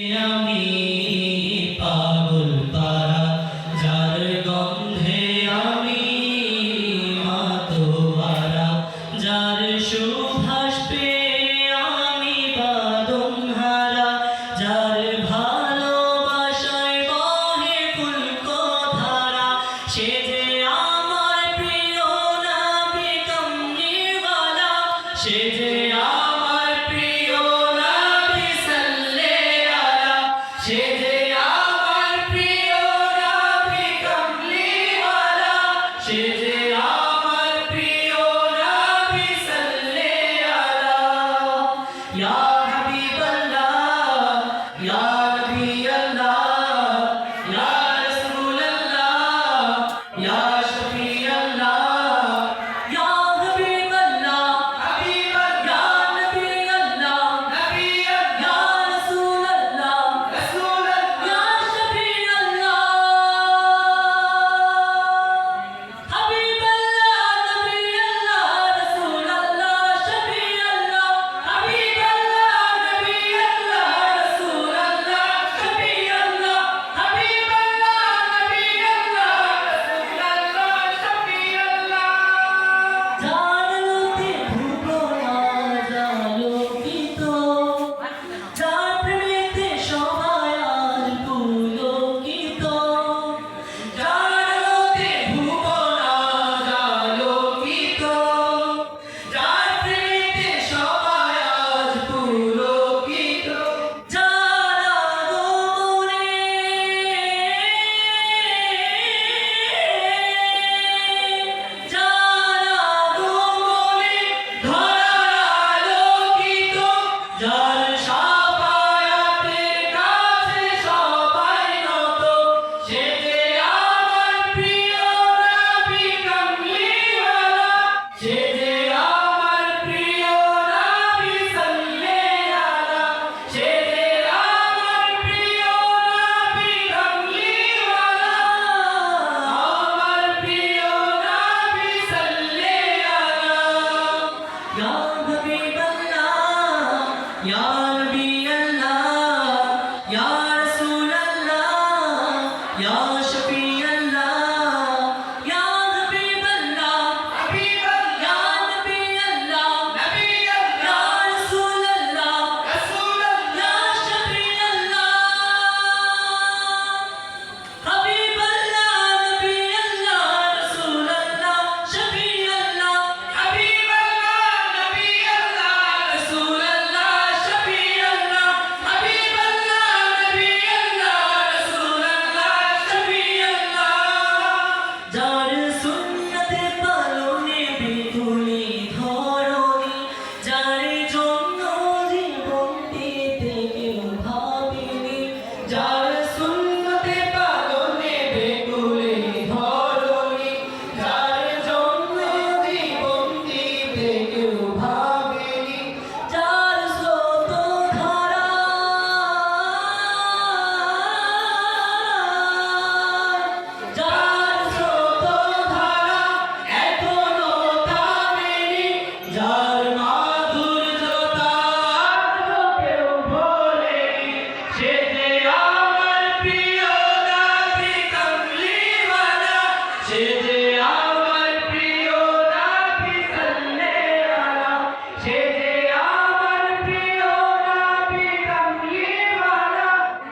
আমি পাগল পারা যার গন্ধে আমি মাতোয়ারা, যার সুভাষ পে আমি বাদম হারা যার ভালোবাসায় বাহে ফুলকো ধারা, সে Через God. I'll be যার